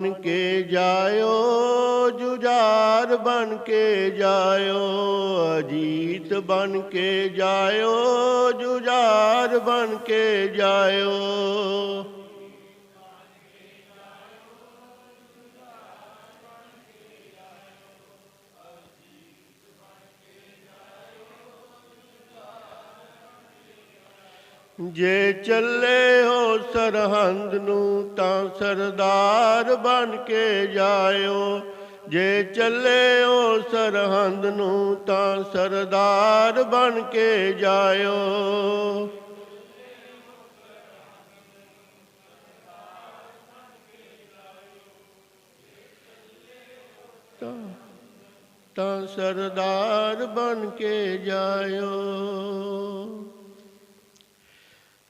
ਬਣ ਕੇ ਜਾਇਓ, ਜੁਝਾਰ ਬਣ ਕੇ ਜਾਇਓ, ਅਜੀਤ ਬਣ ਕੇ ਜਾਇਓ, ਜੁਝਾਰ ਬਣ ਕੇ ਜਾਇਓ। ਜੇ ਚੱਲੇ ਹੋ ਸਰਹੰਦ ਨੂੰ ਤਾਂ ਸਰਦਾਰ ਬਣ ਕੇ ਜਾਇਓ। ਜੇ ਚੱਲੇ ਹੋ ਸਰਹੰਦ ਨੂੰ ਤਾਂ ਸਰਦਾਰ ਬਣ ਕੇ ਜਾਇਓ। ਤਾਂ ਸਰਦਾਰ ਬਣ ਕੇ ਜਾਇਓ।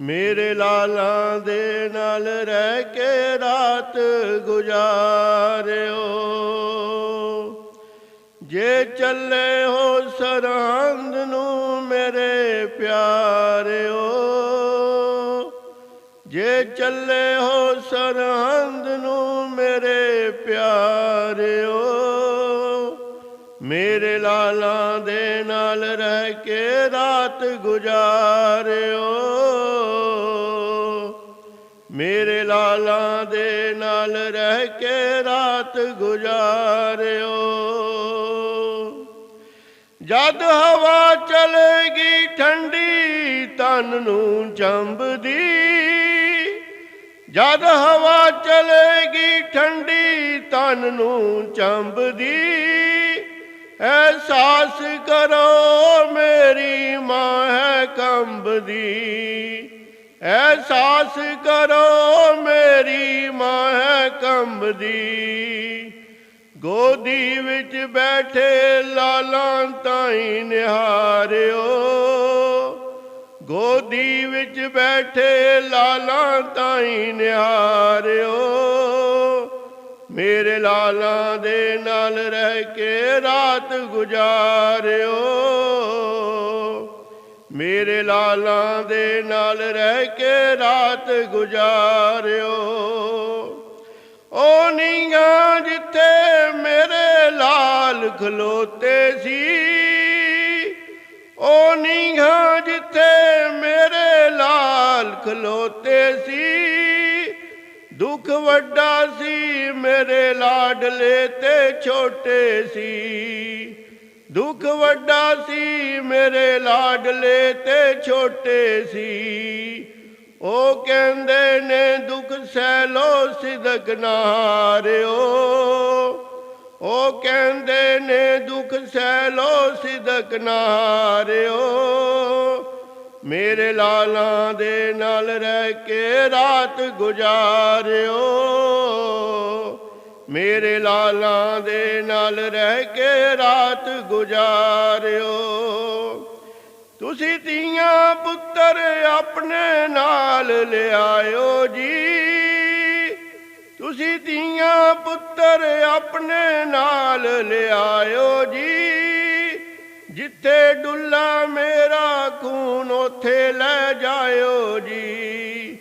ਮੇਰੇ ਲਾਲਾਂ ਦੇ ਨਾਲ ਰਹਿ ਕੇ ਰਾਤ ਗੁਜ਼ਾਰਿਓ। ਜੇ ਚੱਲੇ ਹੋ ਸਰਹੰਦ ਨੂੰ ਮੇਰੇ ਪਿਆਰਿਓ, ਜੇ ਚੱਲੇ ਹੋ ਸਰਹੰਦ ਨੂੰ ਮੇਰੇ ਪਿਆਰਿਓ ਮੇਰੇ ਲਾਲਾਂ ਦੇ ਨਾਲ ਰਹਿ ਕੇ ਰਾਤ ਗੁਜ਼ਾਰਿਓ। ਮੇਰੇ ਲਾਲਾਂ ਦੇ ਨਾਲ ਰਹਿ ਕੇ ਰਾਤ ਗੁਜ਼ਾਰਿਓ। ਜਦ ਹਵਾ ਚਲੇਗੀ ਠੰਡੀ, ਤਨ ਨੂੰ ਚੰਬਦੀ। ਜਦ ਹਵਾ ਚਲੇਗੀ ਠੰਡੀ, ਤਨ ਨੂੰ ਚੰਬਦੀ। ਅਹਿਸਾਸ ਕਰੋ ਮੇਰੀ ਮਾਂ ਹੈ ਕੰਬਦੀ। ਅਹਿਸਾਸ ਕਰੋ ਮੇਰੀ ਮਾਂ ਹੈ ਕੰਬਦੀ। ਗੋਦੀ ਵਿੱਚ ਬੈਠੇ ਲਾਲਾਂ ਤਾਈ ਨਿਹਾਰਿਓ। ਗੋਦੀ ਵਿੱਚ ਬੈਠੇ ਲਾਲਾਂ ਤਾਈ ਨਿਹਾਰਿਓ। ਮੇਰੇ ਲਾਲਾਂ ਦੇ ਨਾਲ ਰਹਿ ਕੇ ਰਾਤ ਗੁਜ਼ਾਰਿਓ। ਮੇਰੇ ਲਾਲਾਂ ਦੇ ਨਾਲ ਰਹਿ ਕੇ ਰਾਤ ਗੁਜ਼ਾਰਿਓ। ਉਹ ਨੀਂਗਾ ਜਿੱਥੇ ਮੇਰੇ ਲਾਲ ਖਲੋਤੇ ਸੀ, ਉਹ ਨੀਂਗਾ ਜਿੱਥੇ ਮੇਰੇ ਲਾਲ ਖਲੋਤੇ ਸੀ। ਦੁੱਖ ਵੱਡਾ ਸੀ, ਮੇਰੇ ਲਾਡਲੇ ਤੇ ਛੋਟੇ ਸੀ। ਦੁੱਖ ਵੱਡਾ ਸੀ, ਮੇਰੇ ਲਾਡਲੇ ਤੇ ਛੋਟੇ ਸੀ। ਉਹ ਕਹਿੰਦੇ ਨੇ, ਦੁੱਖ ਸਹਿ ਲੋ ਸਿਦਕ ਨਾਰਿਓ ਉਹ ਕਹਿੰਦੇ ਨੇ, ਦੁੱਖ ਸਹਿ ਲੋ ਸਿਦਕ ਨਾਰਿਓ ਮੇਰੇ ਲਾਲਾਂ ਦੇ ਨਾਲ ਰਹਿ ਕੇ ਰਾਤ ਗੁਜ਼ਾਰਿਓ। ਮੇਰੇ ਲਾਲਾਂ ਦੇ ਨਾਲ ਰਹਿ ਕੇ ਰਾਤ ਗੁਜ਼ਾਰਿਓ। ਤੁਸੀਂ ਧੀਆਂ ਪੁੱਤਰ ਆਪਣੇ ਨਾਲ ਲਿਆਇਓ ਜੀ। ਤੁਸੀਂ ਧੀਆਂ ਪੁੱਤਰ ਆਪਣੇ ਨਾਲ ਲਿਆਇਓ ਜੀ। ਜਿੱਥੇ ਡੁੱਲਾ ਉਥੇ ਲੈ ਜਾਇਓ ਜੀ।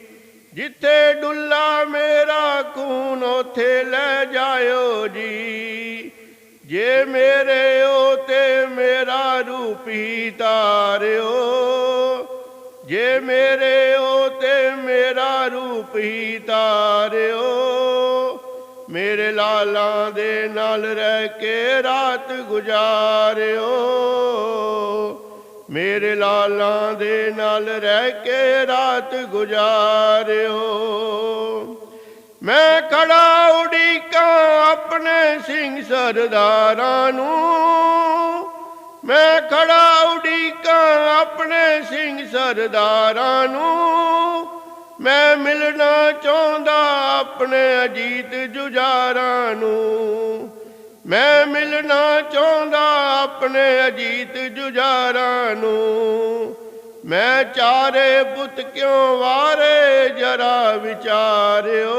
ਜਿੱਥੇ ਡੁੱਲਾ ਮੇਰਾ ਖੂਨ, ਉਥੇ ਲੈ ਜਾਇਓ ਜੀ। ਜੇ ਮੇਰੇ ਉਹ ਮੇਰਾ ਰੂਪੀ ਤਾਰਿਓ। ਜੇ ਮੇਰੇ ਉਹ ਮੇਰਾ ਰੂਪ ਤਾਰਿਓ। ਮੇਰੇ ਲਾਲਾਂ ਦੇ ਨਾਲ ਰਹਿ ਕੇ ਰਾਤ ਗੁਜ਼ਾਰਿਓ। ਮੇਰੇ ਲਾਲਾਂ ਦੇ ਨਾਲ ਰਹਿ ਕੇ ਰਾਤ ਗੁਜ਼ਾਰਿਓ। ਮੈਂ ਖੜਾ ਉਡੀਕਾਂ ਆਪਣੇ ਸਿੰਘ ਸਰਦਾਰਾਂ ਨੂੰ। ਮੈਂ ਖੜਾ ਉਡੀਕਾਂ ਆਪਣੇ ਸਿੰਘ ਸਰਦਾਰਾਂ ਨੂੰ। ਮੈਂ ਮਿਲਣਾ ਚਾਹੁੰਦਾ ਆਪਣੇ ਅਜੀਤ ਜੁਝਾਰਾਂ ਨੂੰ। ਮੈਂ ਮਿਲਣਾ ਚਾਹੁੰਦਾ ਆਪਣੇ ਅਜੀਤ ਜੁਝਾਰਾਂ ਨੂੰ। ਮੈਂ ਚਾਰੇ ਪੁੱਤ ਕਿਉਂ ਵਾਰੇ, ਜਰਾ ਵਿਚਾਰਿਓ।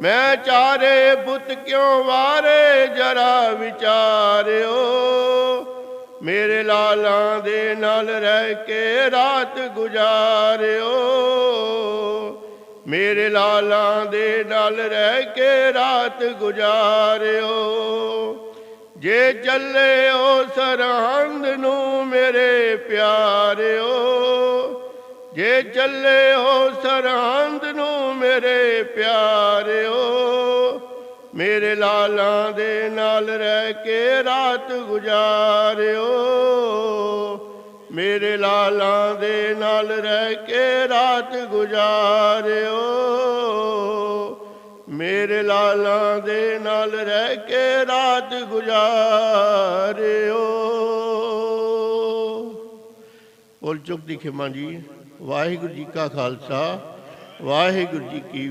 ਮੈਂ ਚਾਰੇ ਪੁੱਤ ਕਿਉਂ ਵਾਰੇ, ਜਰਾ ਵਿਚਾਰਿਓ। ਮੇਰੇ ਲਾਲਾਂ ਦੇ ਨਾਲ ਰਹਿ ਕੇ ਰਾਤ ਗੁਜ਼ਾਰਿਓ। ਮੇਰੇ ਲਾਲਾਂ ਦੇ ਨਾਲ ਰਹਿ ਕੇ ਰਾਤ ਗੁਜ਼ਾਰਿਓ। ਜੇ ਚੱਲੇ ਉਹ ਸਰਹੰਦ ਨੂੰ ਮੇਰੇ ਪਿਆਰਿਓ, ਜੇ ਚੱਲੇ ਹੋ ਸਰਹੰਦ ਨੂੰ ਮੇਰੇ ਪਿਆਰਿਓ, ਮੇਰੇ ਲਾਲਾਂ ਦੇ ਨਾਲ ਰਹਿ ਕੇ ਰਾਤ ਗੁਜ਼ਾਰਿਓ। ਮੇਰੇ ਲਾਲਾਂ ਦੇ ਨਾਲ ਰਹਿ ਕੇ ਰਾਤ ਗੁਜ਼ਾਰਿਓ। ਮੇਰੇ ਲਾਲਾਂ ਦੇ ਨਾਲ ਰਹਿ ਕੇ ਰਾਤ ਗੁਜ਼ਾਰਿਓ। ਬੋਲ ਚੁੱਕ ਦੀ ਖਿਮਾ ਜੀ। ਵਾਹਿਗੁਰੂ ਜੀ ਕਾ ਖਾਲਸਾ, ਵਾਹਿਗੁਰੂ ਜੀ ਕੀ